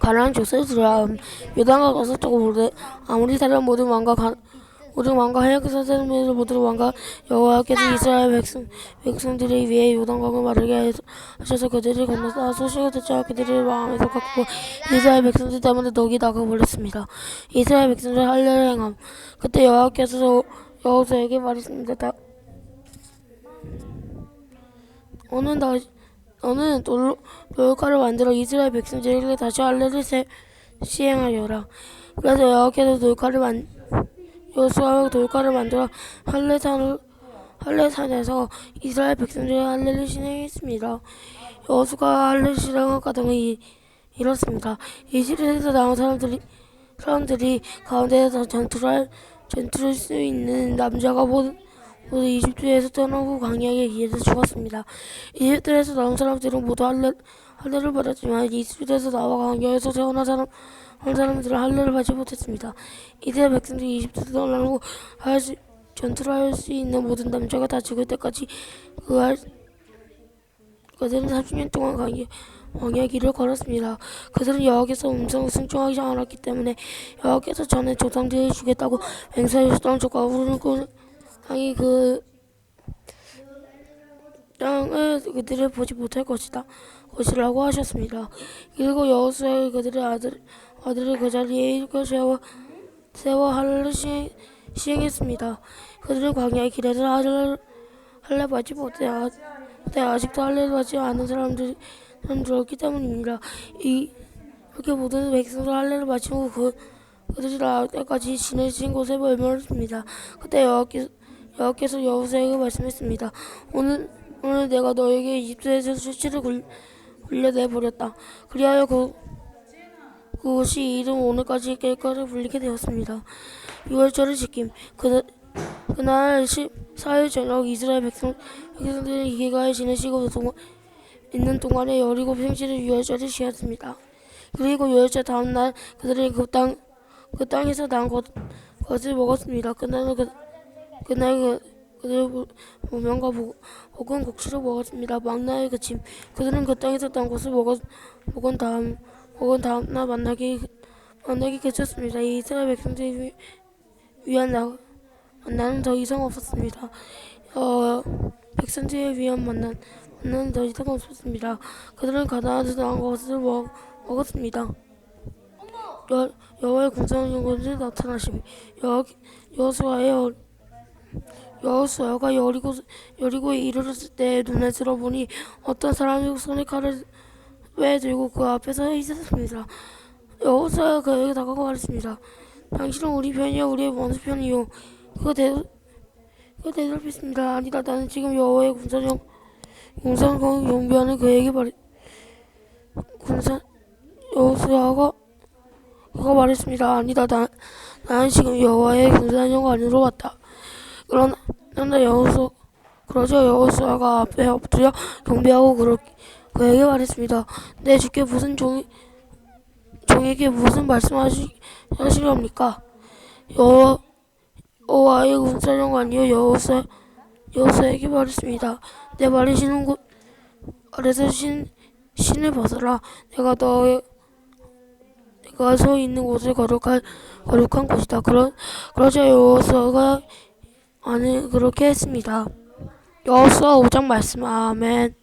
가난한 족쇄들아 요단과 거슬자고 모르 아무리 사람 모든 왕과 가, 모든 왕과 하얗게 사사람들 모든 왕과 여호와께서 이스라엘 백성 백성들을 위해 요단강을 마르게 하셔서 그들을 건너서 소식을 듣자 그들을 마음에서 갖고 이스라엘 백성들 때문에 녹이 나가 버렸습니다. 이스라엘 백성들 할례를 행함 그때 여호와께서 여호수에게 말했습니다. 오늘 다 너는 돌, 돌가를 만들어 이스라엘 백성들에게 다시 할례를 세, 시행하여라. 그래서 여호와께서 돌가를 만 여호수아가 돌가를 만들어 할례산을 할례산에서 이스라엘 백성들의 할례를 시행했습니다. 여호수가 할례 시행한 과정을 이, 이렇습니다. 이스라엘에서 나온 사람들이 사람들이 가운데에서 전투를 할- 전투를 수 있는 남자가 모두 모두 이집트에서 떠나고 광야에 의해서 죽었습니다. 이집트에서 나온 사람들은 모두 할례, 할례를 받았지만 이집트에서 나와 광야에서 태어난 사람 한 사람들은 할례를 받지 못했습니다. 이스라엘 백성들이 이집트에서 떠나고 할 수, 전투를 할 수 있는 모든 남자가 다 죽을 때까지 그할 그들은 30년 동안 광야, 광야 길을 걸었습니다. 그들은 여호와께서 음성을 순종하지 않았기 때문에 여호와께서 전에 조상들을 주겠다고 맹세하셨던 적과 우르고 땅이 그 땅을 그들을 보지 못할 것이다 것이라고 하셨습니다. 그리고 여호수아 그들의 아들 아들을 그 자리에 일거 세워 세워 시행, 시행했습니다. 그들은 광야의 길에서 할례 할례 받지 못해 아, 아직도 할례를 받지 않은 사람들 사람들었기 때문입니다. 이 이렇게 모든 백성들 할례를 마치고 그 그들이 나올 때까지 지내신 곳에 머물렀습니다. 그때 여호와께서 여호와께서 여호수아에게 말씀했습니다. 오늘 오늘 내가 너에게 이집트에서 수치를 굴- 굴려내 버렸다. 그리하여 그 그곳이 이름 오늘까지 깨끗이 불리게 되었습니다. 6월절을 지킴 그 그날 14일 저녁 이스라엘 백성 백성들이 기가에 지내시고 동, 있는 동안에 여리고 평지를 6월절을 지었습니다. 그리고 6월절 다음 날 그들이 그 땅 그 땅에서 난 것, 것을 먹었습니다. 그날은 그, 그날 그, 그들 무명과 볶은 곡식을 먹었습니다. 망나의 그침 그들은 그 땅에서 난 것을 먹었, 먹은 다음 먹은 다음 날 만나기 만나기 그쳤습니다. 이스라엘 백성들이 위- 위한 나, 만나는 더 이상 없었습니다. 어, 백성들에 위한 만난 만나는 더 이상 없었습니다. 그들은 가나안에서 나온 것을 먹, 먹었습니다. 여, 여호와의 궁성한 것을 나타나시며 여, 여호수아의 어- 여호수아가 여리고 여리고에 이르렀을 때 눈에 들어보니 어떤 사람이 손에 칼을 왜 들고 그 앞에 서 있었습니다. 여호수아가 그에게 다가가 말했습니다. 당신은 우리 편이요 우리의 원수 편이요. 그가 대답했습니다. 아니다 나는 지금 여호와의 군사령 군사령 용비하는 그에게 말해 군사 여호수아가 그가 말했습니다. 아니다 나 나는 지금 여호와의 군사령 안으로 왔다. 그러나 그러나 여호수 그러자 여호수아가 앞에 엎드려 경배하고 그러, 그에게 말했습니다. 내 주께 무슨 종 종에게 무슨 말씀하시 하시렵니까? 여호 여호와의 군사령관이요 여호수 여호수에게 말했습니다. 내 말이시는 곳 아래서 신 신을 벗어라. 내가 너의 내가 서 있는 곳을 거룩한 거룩한 곳이다. 그러 그러자 여호수아가 아니 그렇게 했습니다. 여호수아 5장 말씀 아멘.